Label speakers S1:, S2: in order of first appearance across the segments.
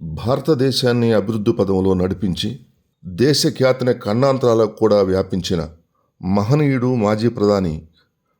S1: భారతదేశాన్ని అభివృద్ధి పదంలో నడిపించి దేశ ఖ్యాతిని ఖండాంతరాలకు కూడా వ్యాపించిన మహనీయుడు మాజీ ప్రధాని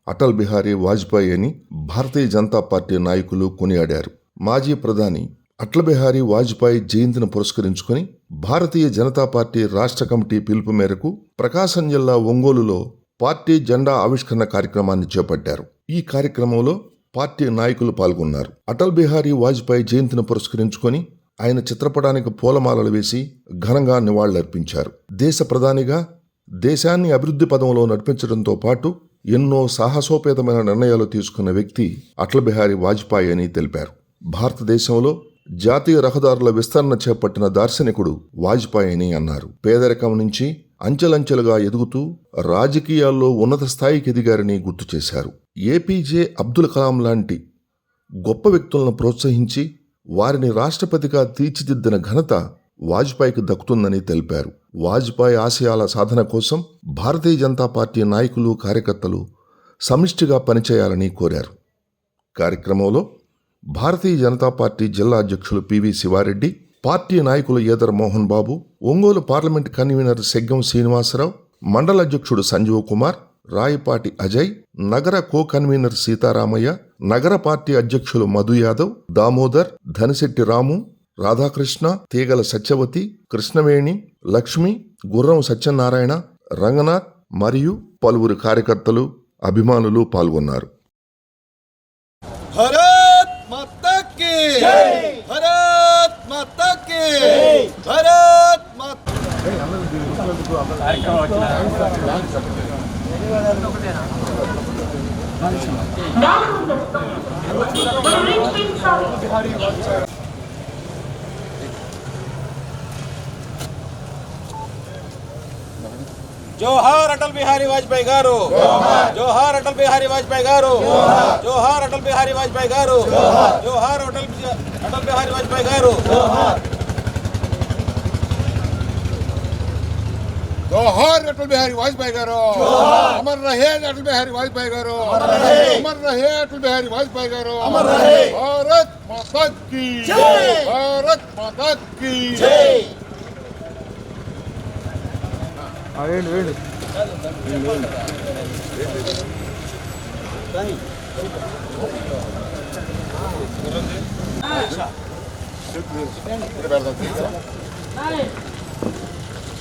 S1: అటల్ బిహారీ వాజ్పేయి అని భారతీయ జనతా పార్టీ నాయకులు కొనియాడారు. మాజీ ప్రధాని అటల్ బిహారీ వాజ్పేయి జయంతిని పురస్కరించుకొని భారతీయ జనతా పార్టీ రాష్ట్ర కమిటీ పిలుపు మేరకు ప్రకాశం జిల్లా ఒంగోలులో పార్టీ జెండా ఆవిష్కరణ కార్యక్రమాన్ని చేపట్టారు. ఈ కార్యక్రమంలో పార్టీ నాయకులు పాల్గొన్నారు. అటల్ బిహారీ వాజ్పేయి జయంతిని పురస్కరించుకొని ఆయన చిత్రపటానికి పూలమాలలు వేసి ఘనంగా నివాళులర్పించారు. దేశ ప్రధానిగా దేశాన్ని అభివృద్ధి పదంలో నడిపించడంతో పాటు ఎన్నో సాహసోపేతమైన నిర్ణయాలు తీసుకున్న వ్యక్తి అటల్ బిహారీ వాజ్పేయి అని తెలిపారు. భారతదేశంలో జాతీయ రహదారుల విస్తరణ చేపట్టిన దార్శనికుడు వాజ్పేయి అని అన్నారు. పేదరికం నుంచి అంచెలంచెలుగా ఎదుగుతూ రాజకీయాల్లో ఉన్నత స్థాయికి ఎదిగారని గుర్తు చేశారు. ఏపీజే అబ్దుల్ కలాం లాంటి గొప్ప వ్యక్తులను ప్రోత్సహించి వారిని రాష్ట్రపతిగా తీర్చిదిద్దిన ఘనత వాజ్పేయికి దక్కుతుందని తెలిపారు. వాజ్పేయి ఆశయాల సాధన కోసం భారతీయ జనతా పార్టీ నాయకులు కార్యకర్తలు సమిష్టిగా పనిచేయాలని కోరారు. కార్యక్రమంలో భారతీయ జనతా పార్టీ జిల్లా అధ్యక్షులు పివి శివారెడ్డి పార్టీ నాయకులు ఏదర్ మోహన్ బాబు ఒంగోలు పార్లమెంట్ కన్వీనర్ సెగ్గం శ్రీనివాసరావు మండల అధ్యక్షుడు సంజీవ్ కుమార్ రాయపాటి అజయ్ నగర కో కన్వీనర్ సీతారామయ్య నగర పార్టీ అధ్యక్షులు మధు యాదవ్ దామోదర్ ధనిశెట్టి రాము రాధాకృష్ణ తీగల సత్యవతి కృష్ణవేణి లక్ష్మి గుర్రం సత్యనారాయణ రంగనాథ్ మరియు పలువురు కార్యకర్తలు అభిమానులు పాల్గొన్నారు.
S2: కార్యక్రమం जोहार, अटल बिहारी वाजपेयी गारो। जोहार, अटल बिहारी वाजपेयी गारो। जोहार, अटल बिहारी वाजपेयी गारो। जोहार, अटल अटल बिहारी वाजपेयी गारो। జోహార్ అటల్ బిహారీ వాజ్పేయి గారు
S3: అమర్ రహే అటల్ బిహారీ వాజ్పేయి గారు అమర్ రహే అటల్ బిహారీ వాజ్పేయి గారు భారత్ మాతా కీ భారత్ మాతా కీ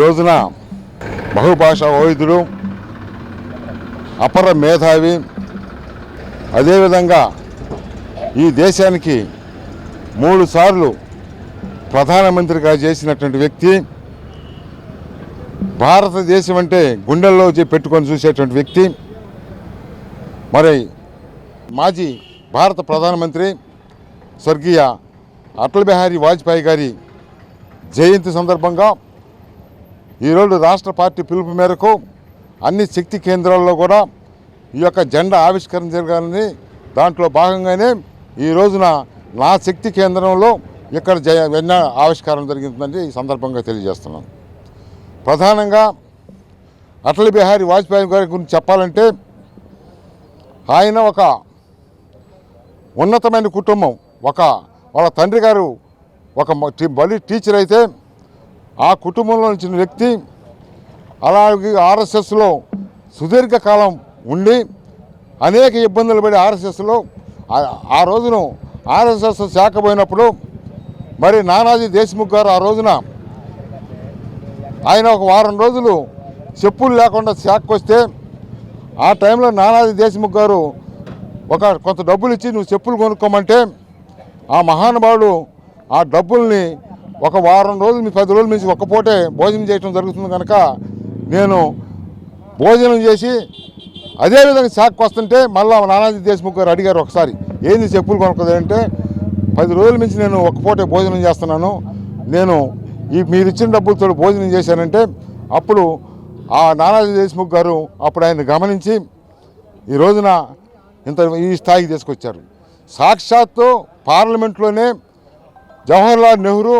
S3: రోజున బహుభాషా వైద్యుడు అపర మేధావి అదేవిధంగా ఈ దేశానికి మూడు సార్లు ప్రధానమంత్రిగా చేసినటువంటి వ్యక్తి భారతదేశం అంటే గుండెల్లో పెట్టుకొని చూసేటువంటి వ్యక్తి మరి మాజీ భారత ప్రధానమంత్రి స్వర్గీయ అటల్ బిహారీ వాజ్పేయి గారి జయంతి సందర్భంగా ఈరోజు రాష్ట్ర పార్టీ పిలుపు మేరకు అన్ని శక్తి కేంద్రాల్లో కూడా ఈ యొక్క జెండా ఆవిష్కరణ జరగాలని దాంట్లో భాగంగానే ఈ రోజున నా శక్తి కేంద్రంలో ఇక్కడ జయ వెన్న ఆవిష్కారం జరిగిందని ఈ సందర్భంగా తెలియజేస్తున్నాను. ప్రధానంగా అటల్ బిహారీ వాజ్పేయి గారి గురించి చెప్పాలంటే ఆయన ఒక ఉన్నతమైన కుటుంబం ఒక వాళ్ళ తండ్రి గారు ఒక బలి టీచర్ అయితే ఆ కుటుంబంలో వచ్చిన వ్యక్తి అలాగే ఆర్ఎస్ఎస్లో సుదీర్ఘకాలం ఉండి అనేక ఇబ్బందులు పడి ఆర్ఎస్ఎస్లో ఆ- రోజున ఆర్ఎస్ఎస్ శాఖ పోయినప్పుడు మరి నానాజీ దేశ్ముఖ్ గారు ఆ రోజున ఆయన ఒక వారం రోజులు చెప్పులు లేకుండా శాఖకు వస్తే ఆ టైంలో నానాజీ దేశ్ముఖ్ గారు ఒక కొంత డబ్బులు ఇచ్చి నువ్వు చెప్పులు కొనుక్కోమంటే ఆ మహానుభావుడు ఆ డబ్బుల్ని ఒక వారం రోజులు మీ పది రోజుల నుంచి ఒక్కపోటే భోజనం చేయడం జరుగుతుంది కనుక నేను భోజనం చేసి అదేవిధంగా శాఖకు వస్తుంటే మళ్ళా నానాజీ దేశ్ముఖ్ గారు అడిగారు ఒకసారి ఏంది చెప్పులు కొనుక్కదంటే పది రోజుల నుంచి నేను ఒక్క పూటే భోజనం చేస్తున్నాను నేను ఈ మీరు ఇచ్చిన డబ్బులతో భోజనం చేశానంటే అప్పుడు ఆ నానాజీ దేశ్ముఖ్ గారు అప్పుడు ఆయన గమనించి ఈ రోజున ఇంత ఈ స్థాయికి తీసుకొచ్చారు. సాక్షాత్తు పార్లమెంట్లోనే జవహర్లాల్ నెహ్రూ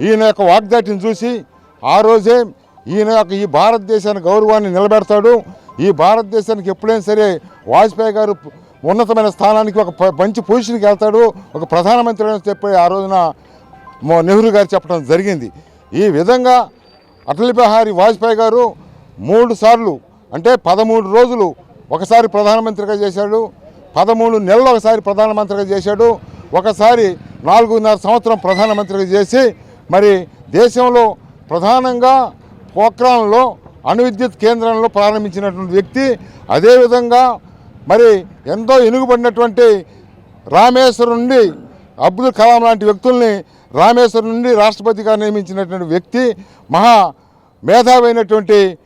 S3: ఈయన యొక్క వాగ్దాటిని చూసి ఆ రోజే ఈయన యొక్క ఈ భారతదేశాన్ని గౌరవాన్ని నిలబెడతాడు. ఈ భారతదేశానికి ఎప్పుడైనా సరే వాజ్పేయి గారు ఉన్నతమైన స్థానానికి ఒక ప- మంచి పొజిషన్కి వెళ్తాడు. ఒక ప్రధానమంత్రి అని చెప్పి ఆ రోజున నెహ్రూ గారు చెప్పడం జరిగింది. ఈ విధంగా అటల్ బిహారీ వాజ్పేయి గారు మూడు సార్లు అంటే పదమూడు రోజులు ఒకసారి ప్రధానమంత్రిగా చేశాడు. పదమూడు నెలలు ఒకసారి ప్రధానమంత్రిగా చేశాడు. ఒకసారి నాలుగున్నర సంవత్సరం ప్రధానమంత్రిగా చేసి మరి దేశంలో ప్రధానంగా పోక్రాన్లో అణు విద్యుత్ కేంద్రంలో ప్రారంభించినటువంటి వ్యక్తి అదేవిధంగా మరి ఎంతో ఎనుగుబడినటువంటి రామేశ్వరం నుండి అబ్దుల్ కలాం లాంటి వ్యక్తుల్ని రామేశ్వరం నుండి రాష్ట్రపతిగా నియమించినటువంటి వ్యక్తి మహా మేధావి అయినటువంటి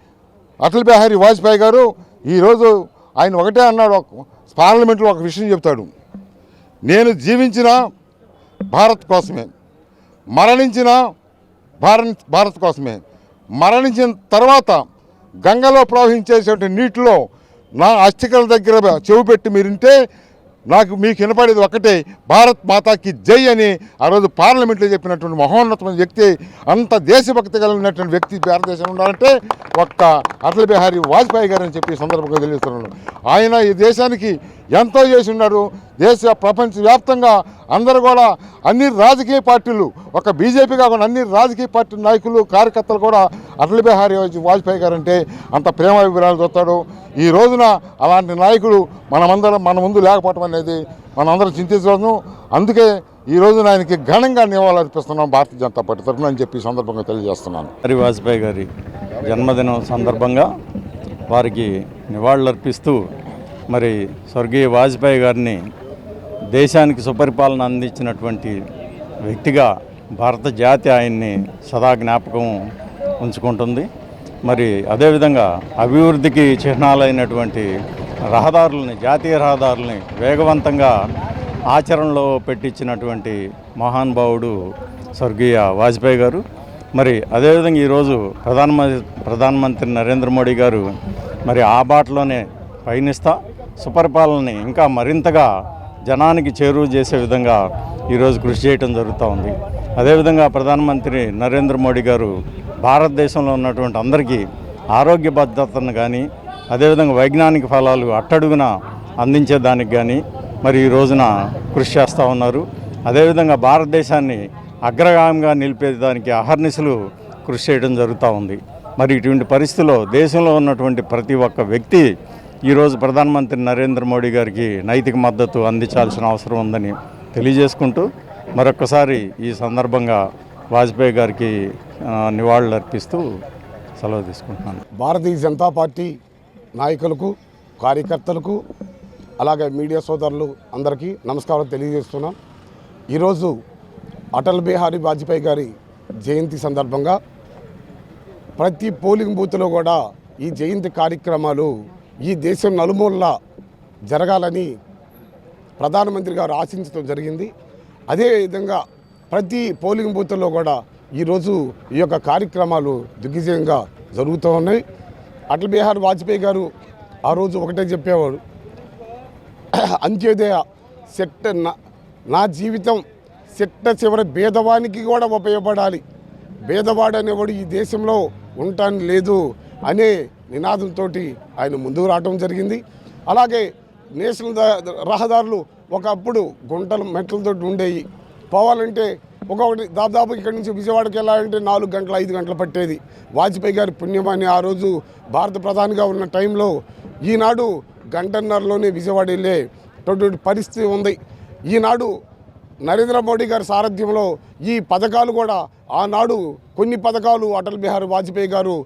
S3: అటల్ బిహారీ వాజ్పేయి గారు ఈరోజు ఆయన ఒకటే అన్నాడు ఒక- పార్లమెంట్లో ఒక విషయం చెప్తాడు. నేను జీవించిన భారత్ కోసమే. మరణించిన భారత్ భారత్ కోసమే. మరణించిన తర్వాత గంగలో ప్రవహించేటువంటి నీటిలో నా అస్థికల దగ్గర చెవి పెట్టి మీరుంటే నాకు మీకు వినపడేది ఒకటే భారత్ మాతాకి జై అని ఆ రోజు పార్లమెంట్లో చెప్పినటువంటి మహోన్నతమైన వ్యక్తి అంత దేశభక్తి కలిగినటువంటి వ్యక్తి భారతదేశంలో ఉండాలంటే ఒక్క అటల్ బిహారీ వాజ్పేయి గారు అని చెప్పి సందర్భంగా తెలియజేస్తున్నాను. ఆయన ఈ దేశానికి ఎంతో చేసి ఉన్నారు దేశ ప్రపంచవ్యాప్తంగా అందరూ కూడా అన్ని రాజకీయ పార్టీలు ఒక బీజేపీ కాకుండా అన్ని రాజకీయ పార్టీ నాయకులు కార్యకర్తలు కూడా అటల్ బిహారీ వాజ్పేయి గారు అంటే అంత ప్రేమ అభిప్రాయాలు చూస్తాడు ఈ రోజున అలాంటి నాయకుడు మనమందరం మన ముందు లేకపోవటం అనేది మనందరం చింతించడం అందుకే ఈ రోజున ఆయనకి ఘనంగా నివాళులర్పిస్తున్నాం భారతీయ జనతా పార్టీ తరఫున అని చెప్పి సందర్భంగా తెలియజేస్తున్నాను.
S4: హరి వాజ్పేయి గారి జన్మదినం సందర్భంగా వారికి నివాళులర్పిస్తూ మరి స్వర్గీయ వాజ్పేయి గారిని దేశానికి సుపరిపాలన అందించినటువంటి వ్యక్తిగా భారత జాతి ఆయన్ని సదా జ్ఞాపకం ఉంచుకుంటుంది. మరి అదేవిధంగా అభివృద్ధికి చిహ్నాలైనటువంటి రహదారులని జాతీయ రహదారులని వేగవంతంగా ఆచరణలో పెట్టించినటువంటి మహానుభావుడు స్వర్గీయ వాజ్పేయి గారు. మరి అదేవిధంగా ఈరోజు ప్రధానమంత్రి ప్రధానమంత్రి నరేంద్ర మోడీ గారు మరి ఆ బాటలోనే పయనిస్తా. సుపరిపాలనని ఇంకా మరింతగా జనానికి చేరువ చేసే విధంగా ఈరోజు కృషి చేయటం జరుగుతూ ఉంది. అదేవిధంగా ప్రధానమంత్రి నరేంద్ర మోడీ గారు భారతదేశంలో ఉన్నటువంటి అందరికీ ఆరోగ్య భద్రతను కానీ అదేవిధంగా వైజ్ఞానిక ఫలాలు అట్టడుగున అందించేదానికి కానీ మరి ఈ రోజున కృషి చేస్తూ ఉన్నారు. అదేవిధంగా భారతదేశాన్ని అగ్రగామంగా నిలిపేదానికి అహర్నిశలు కృషి చేయడం జరుగుతూ ఉంది. మరి ఇటువంటి పరిస్థితుల్లో దేశంలో ఉన్నటువంటి ప్రతి ఒక్క వ్యక్తి ఈరోజు ప్రధానమంత్రి నరేంద్ర మోడీ గారికి నైతిక మద్దతు అందించాల్సిన అవసరం ఉందని తెలియజేసుకుంటూ మరొకసారి ఈ సందర్భంగా వాజ్పేయి గారికి నివాళులు అర్పిస్తూ సెలవు తీసుకుంటున్నాను.
S5: భారతీయ జనతా పార్టీ నాయకులకు కార్యకర్తలకు అలాగే మీడియా సోదరులు అందరికీ నమస్కారం తెలియజేస్తున్నాం. ఈరోజు అటల్ బిహారీ వాజ్పేయి గారి జయంతి సందర్భంగా ప్రతి పోలింగ్ బూత్లో కూడా ఈ జయంతి కార్యక్రమాలు ఈ దేశం నలుమూలలా జరగాలని ప్రధానమంత్రి గారు ఆశించడం జరిగింది. అదేవిధంగా ప్రతి పోలింగ్ బూత్లో కూడా ఈరోజు ఈ యొక్క కార్యక్రమాలు దిగ్విజయంగా జరుగుతూ ఉన్నాయి. అటల్ బిహారీ వాజ్పేయి గారు ఆ రోజు ఒకటే చెప్పేవాడు అంత్యోదయ సెట్ న- నా జీవితం సెట్ట చివరి భేదవానికి కూడా ఉపయోగపడాలి. భేదవాడు అనేవాడు ఈ దేశంలో ఉంటాను లేదు అనే నినాదంతో ఆయన ముందుకు రావడం జరిగింది. అలాగే నేషనల్ రహదారులు ఒకప్పుడు గుంటలు మెట్లతో ఉండేవి. పోవాలంటే ఒకటి దాదాపు ఇక్కడి నుంచి విజయవాడకి వెళ్ళాలంటే నాలుగు గంటలు ఐదు గంటలు పట్టేది. వాజ్పేయి గారి పుణ్యమాని ఆ రోజు భారత ప్రధానిగా ఉన్న టైంలో ఈనాడు గంటన్నరలోనే విజయవాడ వెళ్ళేటటువంటి పరిస్థితి ఉంది. ఈనాడు నరేంద్ర మోడీ గారి సారథ్యంలో ఈ పథకాలు కూడా ఆనాడు కొన్ని పథకాలు అటల్ బిహారీ వాజ్పేయి గారు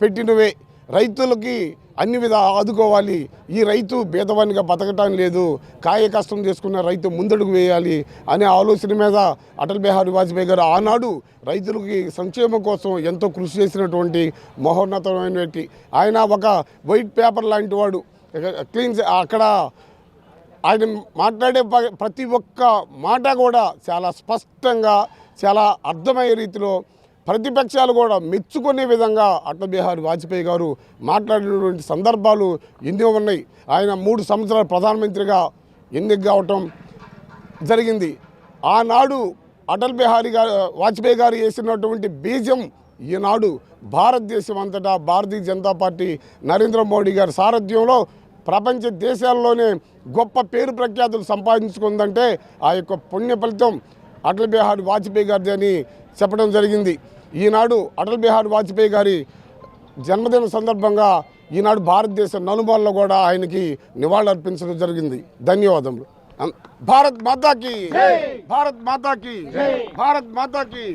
S5: పెట్టినవే. రైతులకి అన్ని విధ ఆదుకోవాలి. ఈ రైతు భేదవానిగా బతకటం లేదు. కాయ కష్టం చేసుకున్న రైతు ముందడుగు వేయాలి అనే ఆలోచన మీద అటల్ బిహారీ వాజ్పేయి గారు ఆనాడు రైతులకి సంక్షేమం కోసం ఎంతో కృషి చేసినటువంటి మహోన్నతమైన వ్యక్తి ఆయన ఒక వైట్ పేపర్ లాంటి వాడు. క్లీన్ అక్కడ ఆయన మాట్లాడే ప- ప్రతి ఒక్క మాట కూడా చాలా స్పష్టంగా చాలా అర్థమయ్యే రీతిలో ప్రతిపక్షాలు కూడా మెచ్చుకునే విధంగా అటల్ బిహారీ వాజ్పేయి గారు మాట్లాడినటువంటి సందర్భాలు ఎన్నో ఉన్నాయి. ఆయన మూడు సంవత్సరాలు ప్రధానమంత్రిగా ఎన్నిక కావటం జరిగింది. ఆనాడు అటల్ బిహారీ గారు వాజ్పేయి గారు వేసినటువంటి బీజం ఈనాడు భారతదేశం అంతటా భారతీయ జనతా పార్టీ నరేంద్ర మోడీ గారి సారథ్యంలో ప్రపంచ దేశాల్లోనే గొప్ప పేరు ప్రఖ్యాతులు సంపాదించుకుందంటే ఆ యొక్క పుణ్య ఫలితం అటల్ బిహారీ వాజ్పేయి గారిది అని చెప్పడం జరిగింది. ఈనాడు అటల్ బిహారీ వాజ్పేయి గారి జన్మదిన సందర్భంగా ఈనాడు భారతదేశ నలుమూలలో కూడా ఆయనకి నివాళులర్పించడం జరిగింది. ధన్యవాదములు. భారత్ మాతాకి! భారత్ మాతాకి! భారత్ మాతాకి!